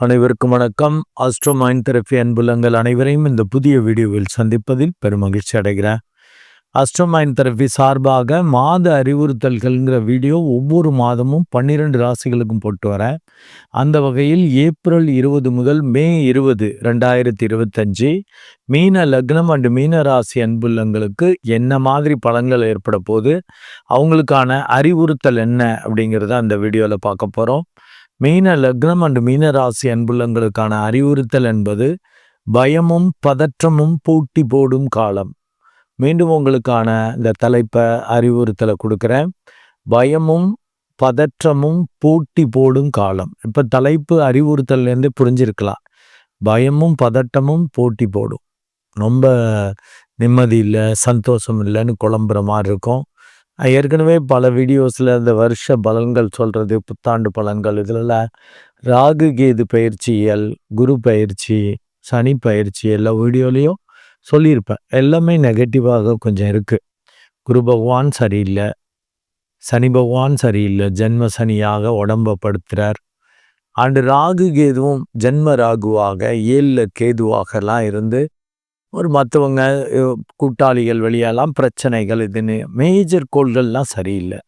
அனைவருக்கும் வணக்கம். Astro mind therapy அன்புலங்கள் அனைவரையும் இந்த புதிய வீடியோவில் சந்திப்பதில் பெருமகிழ்ச்சி அடைகிறேன். ஆஸ்ட்ரோ மைண்ட் தெரப்பி சார்பாக மாத அறிவுறுத்தல்கள்ங்கிற வீடியோ ஒவ்வொரு மாதமும் பன்னிரெண்டு ராசிகளுக்கும் போட்டு வரேன். அந்த வகையில் ஏப்ரல் இருபது முதல் மே இருபது ரெண்டாயிரத்தி இருபத்தஞ்சு மீன லக்னம் அண்டு மீன ராசி அன்புள்ளங்களுக்கு என்ன மாதிரி பலன்கள் ஏற்பட போது அவங்களுக்கான அறிவுறுத்தல் என்ன அப்படிங்கிறத அந்த வீடியோவில் பார்க்க போகிறோம் மீன லக்னம் அண்டு மீன ராசி அன்புள்ளங்களுக்கான அறிவுறுத்தல் என்பது பயமும் பதற்றமும் பூட்டி போடும் காலம். மீண்டும் உங்களுக்கான இந்த தலைப்பை அறிவுறுத்தலை கொடுக்குறேன். பயமும் பதற்றமும் பூட்டி போடும் காலம். இப்போ தலைப்பு அறிவுறுத்தல்லேருந்து புரிஞ்சிருக்கலாம். பயமும் பதட்டமும் போட்டி போடும். ரொம்ப நிம்மதி இல்லை சந்தோஷம் இல்லைன்னு குழம்புற மாதிரி இருக்கும் ஏற்கனவே பல வீடியோஸில் இந்த வருஷ பலன்கள் சொல்கிறது புத்தாண்டு பலன்கள் இதில் ராகு கேது பயிற்சியல் குரு பயிற்சி சனி பயிற்சி எல்லா வீடியோலையும் சொல்லியிருப்பேன். எல்லாமே நெகட்டிவாக கொஞ்சம் இருக்குது குரு பகவான் சரியில்லை. சனி பகவான் சரியில்லை. ஜென்ம சனியாக உடம்ப படுத்துகிறார் அண்டு ராகு கேதுவும் ஜென்ம ராகுவாக ஏழில் கேதுவாகலாம் இருந்து ஒரு மற்றவங்க கூட்டாளிகள் வழியெல்லாம் பிரச்சனைகள் இதுன்னு மேஜர் கோள்கள்லாம் சரியில்லை.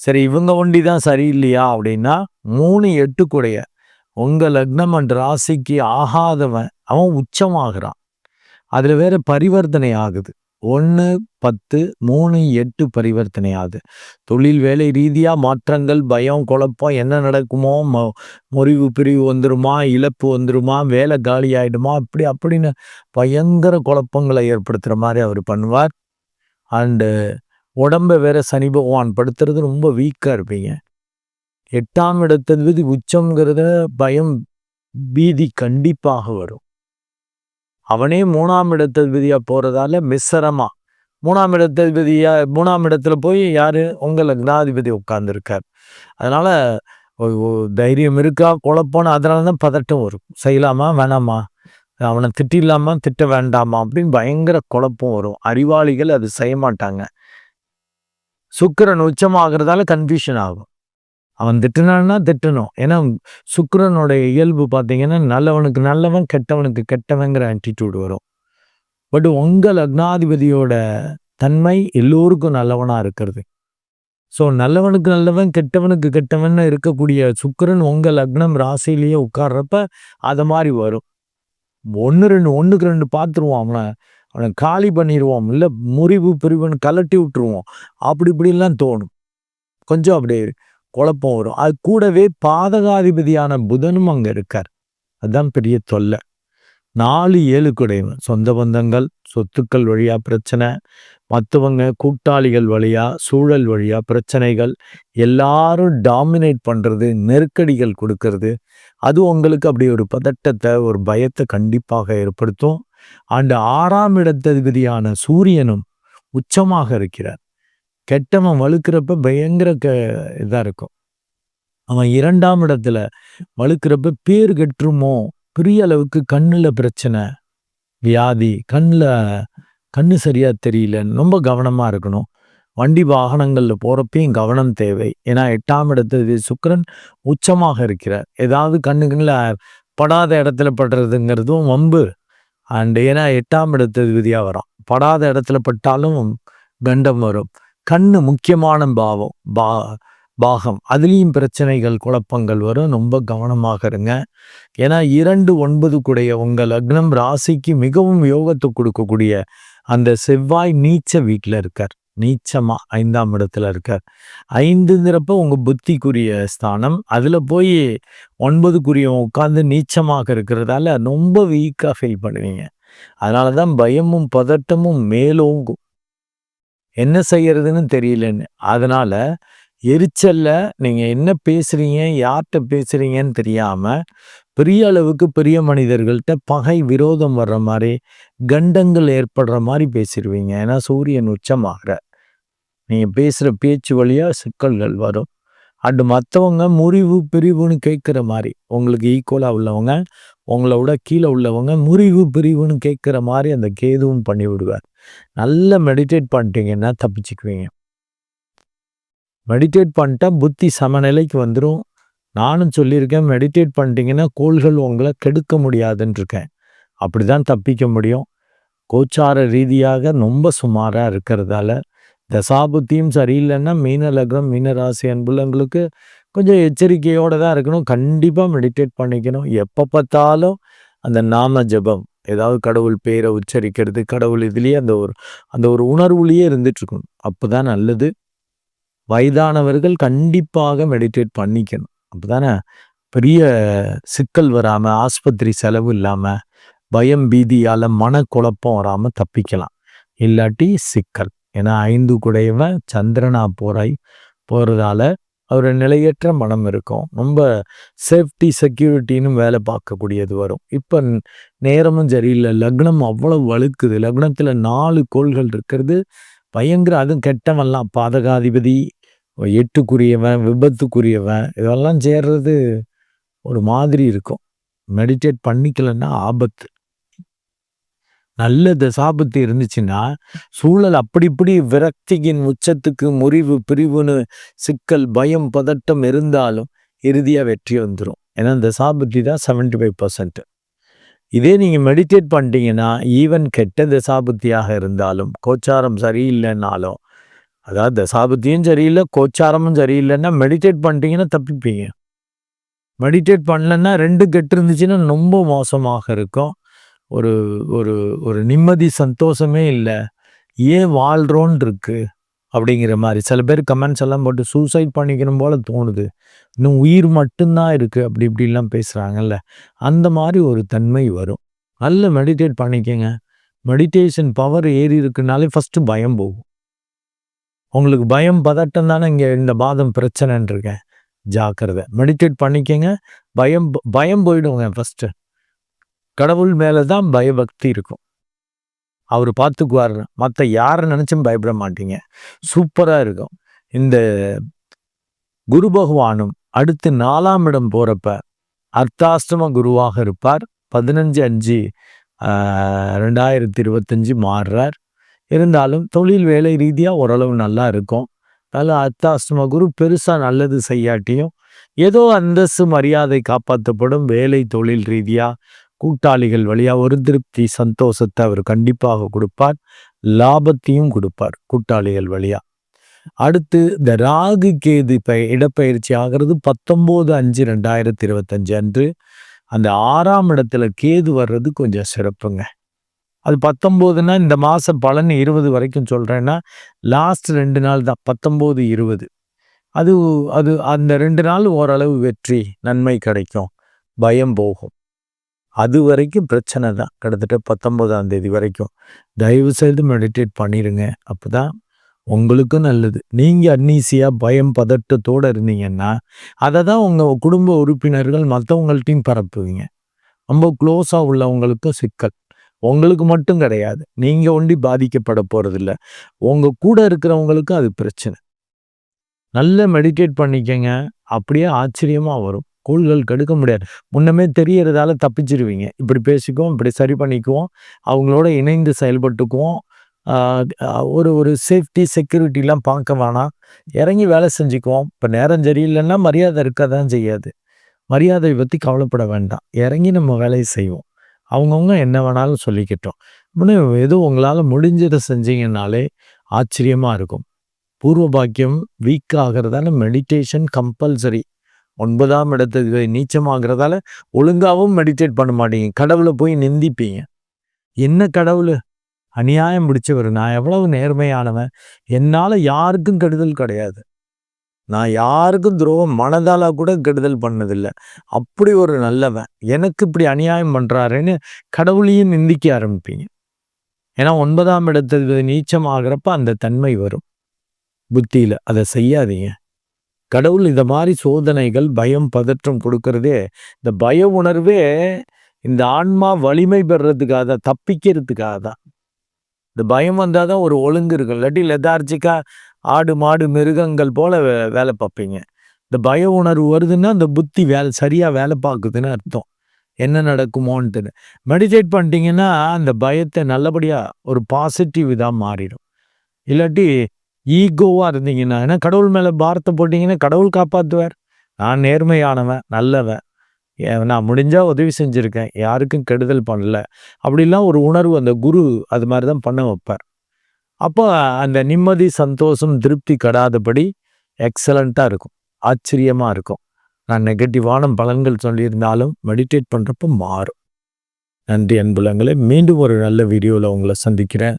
சரி இவங்க ஒண்டி தான் சரியில்லையா அப்படின்னா மூணு எட்டுக்குடைய உங்கள் லக்னம் அண்ட் ராசிக்கு ஆகாதவன் அவன் உச்சமாகிறான். அதில் வேற பரிவர்த்தனை ஆகுது. ஒன்று பத்து மூணு எட்டு பரிவர்த்தனை ஆகுது தொழில் வேலை ரீதியாக மாற்றங்கள் பயம் குழப்பம் என்ன நடக்குமோ ம முறிவு பிரிவு வந்துருமா இழப்பு வந்துருமா வேலை காலி ஆகிடுமா அப்படி அப்படின்னு பயங்கர குழப்பங்களை ஏற்படுத்துகிற மாதிரி அவர் பண்ணுவார். அண்டு உடம்பை வேற சனி பகவான் படுத்துறது ரொம்ப வீக்காக இருப்பீங்க. எட்டாம் இடத்தது உச்சங்கிறத பயம் பீதி கண்டிப்பாக வரும். அவனே மூணாம் இடத்ததிபதியாக போகிறதால மிஸ்ஸரமாக மூணாம் இடத்ததிபதியாக மூணாம் இடத்துல போய் யார்? உங்கள் லக்னாதிபதி உட்கார்ந்துருக்கார். அதனால் தைரியம் இருக்கா? குழப்பம்னு அதனால தான் பதட்டம் வரும். செய்யலாமா? வேணாமா? அவனை திட்டிடலாமா? திட்ட வேண்டாமா? அப்படின்னு பயங்கர குழப்பம் வரும். அறிவாளிகள் அது செய்ய மாட்டாங்க. சுக்கரன் உச்சமாகிறதால கன்ஃபியூஷன் ஆகும். அவன் திட்டினான்னா திட்டணும். ஏன்னா சுக்கரனுடைய இயல்பு பார்த்தீங்கன்னா நல்லவனுக்கு நல்லவன் கெட்டவனுக்கு கெட்டவங்கிற ஆட்டிடியூடு வரும். பட் உங்கள் லக்னாதிபதியோட தன்மை எல்லோருக்கும் நல்லவனாக இருக்கிறது. ஸோ நல்லவனுக்கு நல்லவன் கெட்டவனுக்கு கெட்டவன் இருக்கக்கூடிய சுக்கரன் உங்கள் லக்னம் ராசிலேயே உட்கார்றப்ப அதை மாதிரி வரும். ஒன்று ரெண்டு ஒன்றுக்கு ரெண்டு பார்த்துருவோம் அவனை. அவனை காலி பண்ணிடுவோம் இல்லை முறிவு பிரிவுன்னு கலட்டி விட்டுருவோம். அப்படி இப்படிலாம் தோணும். கொஞ்சம் அப்படியே குழப்பம் வரும். அது கூடவே பாதகாதிபதியான புதனும் அங்கே இருக்கார். அதுதான் பெரிய தொல்லை. நாலு ஏழு குடைவன். சொந்த பந்தங்கள் சொத்துக்கள் வழியாக பிரச்சனை மற்றவங்க கூட்டாளிகள் வழியாக சூழல் வழியாக பிரச்சனைகள் எல்லாரும் டாமினேட் பண்ணுறது நெருக்கடிகள் கொடுக்கறது அது உங்களுக்கு அப்படி ஒரு பதட்டத்தை ஒரு பயத்தை கண்டிப்பாக ஏற்படுத்தும். அந்த ஆறாம் இடத்ததிபதியான சூரியனும் உச்சமாக இருக்கிறார். கெட்டவன் வலுக்கிறப்ப பயங்கர க இதாக இருக்கும். அவன் இரண்டாம் இடத்துல வலுக்கிறப்ப பேர் கெட்டுருமோ பெரிய அளவுக்கு கண்ணில் பிரச்சனை. வியாதி. கண்ணில் கண்ணு சரியாக தெரியல. ரொம்ப கவனமாக இருக்கணும். வண்டி வாகனங்களில் போகிறப்பையும் கவனம் தேவை. ஏன்னா எட்டாம் இடத்துல சுக்கரன் உச்சமாக இருக்கிறார். ஏதாவது கண்ணுகளில் படாத இடத்துல படுறதுங்கிறதும் வம்பு. அண்ட் ஏன்னா எட்டாம் இடத்து விதியாக வரும் படாத இடத்துல பட்டாலும் கண்டம் வரும். கண்ணு முக்கியமான பாவம் பா பாகம். அதுலேயும் பிரச்சனைகள் குழப்பங்கள் வரும். ரொம்ப கவனமாக இருங்க. ஏன்னா இரண்டு ஒன்பது கூடிய உங்கள் லக்னம் ராசிக்கு மிகவும் யோகத்தை கொடுக்கக்கூடிய அந்த செவ்வாய் நீச்ச வீட்டில் இருக்கார். நீச்சமாக ஐந்தாம் இடத்துல இருக்கார். ஐந்துங்கிறப்ப உங்கள் புத்திக்குரிய ஸ்தானம். அதில் போய் ஒன்பதுக்குரிய உட்காந்து நீச்சமாக இருக்கிறதால ரொம்ப வீக்காக ஃபீல் பண்ணுவீங்க. அதனால தான் பயமும் பதட்டமும் மேலோங்கும். என்ன செய்யறதுன்னு தெரியலன்னு. அதனால எரிச்சல்ல நீங்க என்ன பேசுறீங்க யார்கிட்ட பேசுறீங்கன்னு தெரியாம பெரிய அளவுக்கு பெரிய மனிதர்கள்ட்ட பகை விரோதம் வர்ற மாதிரி கண்டங்கள் ஏற்படுற மாதிரி பேசிடுவீங்க ஏன்னா சூரியன் உச்சமாகிற. நீங்கள் பேசுகிற பேச்சு வழியாக சிக்கல்கள் வரும். அண்டு மற்றவங்க முறிவு பிரிவுன்னு கேட்குற மாதிரி உங்களுக்கு ஈக்குவலாக உள்ளவங்க உங்களோட விட கீழே உள்ளவங்க முறிவு பிரிவுன்னு கேட்குற மாதிரி அந்த கேதுவும் பண்ணி விடுவார் நல்லா மெடிடேட் பண்ணிட்டீங்கன்னா தப்பிச்சுக்குவீங்க? மெடிடேட் பண்ணிட்டா புத்தி சமநிலைக்கு வந்துடும் நானும் சொல்லியிருக்கேன் மெடிடேட் பண்ணிட்டீங்கன்னா கோள்கள் உங்களை கெடுக்க முடியாதுன்னு இருக்கேன் அப்படி தான் தப்பிக்க முடியும். கோச்சார ரீதியாக ரொம்ப சுமாராக இருக்கிறதால தசாபுத்தியும் சரியில்லைன்னா மீன லக்னம் மீன ராசி கொஞ்சம் எச்சரிக்கையோடு தான் இருக்கணும். கண்டிப்பாக மெடிடேட் பண்ணிக்கணும். எப்போ பார்த்தாலும் அந்த நாம ஜபம். ஏதாவது கடவுள் பேரை உச்சரிக்கிறது கடவுள் இதுலேயே அந்த ஒரு அந்த ஒரு உணர்வுலேயே இருந்துட்டுருக்கணும். அப்போ தான் நல்லது. வயதானவர்கள் கண்டிப்பாக மெடிடேட் பண்ணிக்கணும். அப்போ தானே பெரிய சிக்கல் வராமல் ஆஸ்பத்திரி செலவு இல்லாமல் பயம் பீதியால் மனக்குழப்பம் வராமல் தப்பிக்கலாம். இல்லாட்டி சிக்கல். ஏன்னா ஐந்து குடையவன் சந்திரனா போறாய் போகிறதால அவர் நிலையற்ற மனம் இருக்கும். ரொம்ப சேஃப்டி செக்யூரிட்டின்னு வேலை பார்க்கக்கூடியது வரும். இப்போ நேரமும் சரியில்லை. லக்னம் அவ்வளோ வழுக்குது. லக்னத்தில் நாலு கோள்கள் இருக்கிறது. பயங்கர அதுவும் கெட்டவன்லாம். பாதகாதிபதி எட்டுக்குரியவன் விபத்துக்குரியவன் இதெல்லாம் சேர்றது ஒரு மாதிரி இருக்கும். மெடிடேட் பண்ணிக்கலன்னா ஆபத்து. நல்ல தசாபத்து இருந்துச்சுன்னா சூழல் அப்படி இப்படி விரக்தியின் உச்சத்துக்கு முறிவு பிரிவுன்னு சிக்கல் பயம் பதட்டம் இருந்தாலும் இறுதியாக வெற்றி வந்துடும் ஏன்னா தசாபுத்தி தான் செவன்டி ஃபைவ் பர்சன்ட் இதே நீங்கள் மெடிடேட் பண்ணிட்டீங்கன்னா ஈவன் கெட்ட தசாபுத்தியாக இருந்தாலும் கோச்சாரம் சரியில்லைன்னாலும் அதாவது தசாபுத்தியும் சரியில்லை கோச்சாரமும் சரியில்லைன்னா மெடிடேட் பண்ணிட்டீங்கன்னா தப்பிப்பீங்க. மெடிடேட் பண்ணலன்னா ரெண்டு கெட்டு இருந்துச்சுன்னா ரொம்ப மோசமாக இருக்கும். ஒரு ஒரு ஒரு நிம்மதி சந்தோஷமே இல்லை. ஏன் வாழ்கிறோன்னு இருக்கு அப்படிங்கிற மாதிரி. சில பேர் கமெண்ட்ஸ் எல்லாம் போட்டு சூசைட் பண்ணிக்கணும் போல் தோணுது. இன்னும் உயிர் மட்டும்தான் இருக்குது அப்படி இப்படிலாம் பேசுகிறாங்கல்ல அந்த மாதிரி ஒரு தன்மை வரும். நல்ல மெடிடேட் பண்ணிக்கங்க. மெடிடேஷன் பவர் ஏறி இருக்குனாலே ஃபஸ்ட்டு பயம் போகும். உங்களுக்கு பயம் பதட்டம் தானே இங்கே இந்த பாதம் பிரச்சனைன்னு இருக்கேன் ஜாக்கிரதை. மெடிடேட் பண்ணிக்கங்க. பயம் பயம் போயிடுங்க ஃபஸ்ட்டு கடவுள் மேலே தான் பயபக்தி இருக்கும். அவர் பார்த்துக்குவார். மற்ற யாரை நினச்சும் பயப்பட மாட்டீங்க. சூப்பராக இருக்கும். இந்த குரு பகவானும் அடுத்து நாலாம் இடம் போகிறப்ப அர்த்தாஷ்டம குருவாக இருப்பார். பதினஞ்சு அஞ்சு ரெண்டாயிரத்தி இருபத்தஞ்சு மாறுறார். இருந்தாலும் தொழில் வேலை ரீதியாக ஓரளவு நல்லா இருக்கும். அதில் அர்த்தாஷ்டம குரு பெருசாக நல்லது செய்யாட்டியும் ஏதோ அந்தஸ்து மரியாதை காப்பாற்றப்படும் வேலை தொழில் ரீதியாக கூட்டாளிகள் வழியாக ஒரு திருப்தி சந்தோஷத்தை அவர் கண்டிப்பாக கொடுப்பார். லாபத்தையும் கொடுப்பார் கூட்டாளிகள் வழியாக அடுத்து இந்த ராகு கேது ப இடப்பயிற்சி ஆகிறது பத்தொம்போது அஞ்சு ரெண்டாயிரத்தி இருபத்தஞ்சு அன்று. அந்த ஆறாம் இடத்துல கேது வர்றது கொஞ்சம் சிறப்புங்க. அது பத்தொம்போதுன்னா இந்த மாதம் பலன் இருபது வரைக்கும் சொல்கிறேன்னா லாஸ்ட் ரெண்டு நாள் தான் பத்தொம்போது இருபது. அது அது அந்த ரெண்டு நாள் ஓரளவு வெற்றி நன்மை கிடைக்கும் பயம் போகும். அது வரைக்கும் பிரச்சனை தான். கிட்டத்தட்ட பத்தொம்போதாம் தேதி வரைக்கும். தயவு செய்து மெடிடேட் பண்ணிடுங்க அப்போ தான் உங்களுக்கும் நல்லது. நீங்கள் அன்னீசியாக பயம் பதட்டத்தோடு இருந்தீங்கன்னா அதை தான் உங்கள் குடும்ப உறுப்பினர்கள் மற்றவங்கள்ட்டையும் பரப்புவீங்க. ரொம்ப க்ளோஸாக உள்ளவங்களுக்கும் சிக்கல். உங்களுக்கு மட்டும் கிடையாது. நீங்கள் ஒண்டி பாதிக்கப்பட போகிறதில்ல உங்கள் கூட இருக்கிறவங்களுக்கும் அது பிரச்சனை. நல்ல மெடிடேட் பண்ணிக்கங்க. அப்படியே ஆச்சரியமாக வரும். கோள்கள் கெடுக்க முடியாது. முன்னமே தெரியறதால தப்பிச்சிருவீங்க. இப்படி பேசிக்குவோம் இப்படி சரி பண்ணிக்குவோம். அவங்களோட இணைந்து செயல்பட்டுக்குவோம். ஒரு ஒரு சேஃப்டி செக்யூரிட்டிலாம் பார்க்க வேணாம். இறங்கி வேலை செஞ்சுக்குவோம். இப்போ நேரம் சரியில்லைன்னா மரியாதை இருக்க தான் செய்யாது. மரியாதை பற்றி கவலைப்பட வேண்டாம். இறங்கி நம்ம வேலையை செய்வோம். அவங்கவுங்க என்ன வேணாலும் சொல்லிக்கிட்டோம். இன்னும் எதுவும் உங்களால் முடிஞ்சதை செஞ்சீங்கன்னாலே ஆச்சரியமாக இருக்கும். பூர்வ பாக்கியம் வீக் ஆகிறதால மெடிடேஷன் கம்பல்சரி ஒன்பதாம் இடத்துக்கு நீச்சமாகிறதால ஒழுங்காகவும் மெடிடேட் பண்ண மாட்டீங்க. கடவுளை போய் நிந்திப்பீங்க. என்ன கடவுள்? அநியாயம் பிடிச்சவர் நான் எவ்வளவு நேர்மையானவன்? என்னால் யாருக்கும் கெடுதல் கிடையாது. நான் யாருக்கும் துரோகம் மனதால கூட கெடுதல் பண்ணதில்லை. அப்படி ஒரு நல்லவன். எனக்கு இப்படி அநியாயம் பண்ணுறாருன்னு கடவுளையும் நிந்திக்க ஆரம்பிப்பீங்க. ஏன்னா ஒன்பதாம் இடத்துக்கு நீச்சம் ஆகிறப்ப அந்த தன்மை வரும். புத்தியில். அதை செய்யாதீங்க. கடவுள் இந்த மாதிரி சோதனைகள் பயம் பதற்றம் கொடுக்கறதே இந்த பய உணர்வே இந்த ஆன்மா வலிமை பெறுறதுக்காக தான் தப்பிக்கிறதுக்காக தான். இந்த பயம் வந்தால் தான் ஒரு ஒழுங்கு இருக்கும். இல்லாட்டி லெதார்ஜிக்காக ஆடு மாடு மிருகங்கள் போல வேலை பார்ப்பீங்க. இந்த பய உணர்வு வருதுன்னா அந்த புத்தி வேலை சரியாக வேலை பார்க்குதுன்னு அர்த்தம். என்ன நடக்குமோன்ட்டு மெடிடேட் பண்ணிட்டீங்கன்னா அந்த பயத்தை நல்லபடியாக ஒரு பாசிட்டிவ் இதாக மாறிடும். இல்லாட்டி ஈகோவாக இருந்தீங்கன்னா ஏன்னா கடவுள் மேலே பாரத்தை போட்டிங்கன்னா கடவுள் காப்பாற்றுவார் நான் நேர்மையானவன் நல்லவன். நான் முடிஞ்சால் உதவி செஞ்சுருக்கேன். யாருக்கும் கெடுதல் பண்ணல. அப்படிலாம் ஒரு உணர்வு அந்த குரு அது மாதிரி தான் பண்ண வைப்பார். அப்போ அந்த நிம்மதி சந்தோஷம் திருப்தி கடாதபடி எக்ஸலண்ட்டாக இருக்கும். ஆச்சரியமாக இருக்கும். நான் நெகட்டிவான பலன்கள் சொல்லியிருந்தாலும் மெடிடேட் பண்ணுறப்ப மாறும். நன்றி அன்புலங்களை. மீண்டும் ஒரு நல்ல வீடியோவில் உங்களை சந்திக்கிறேன்.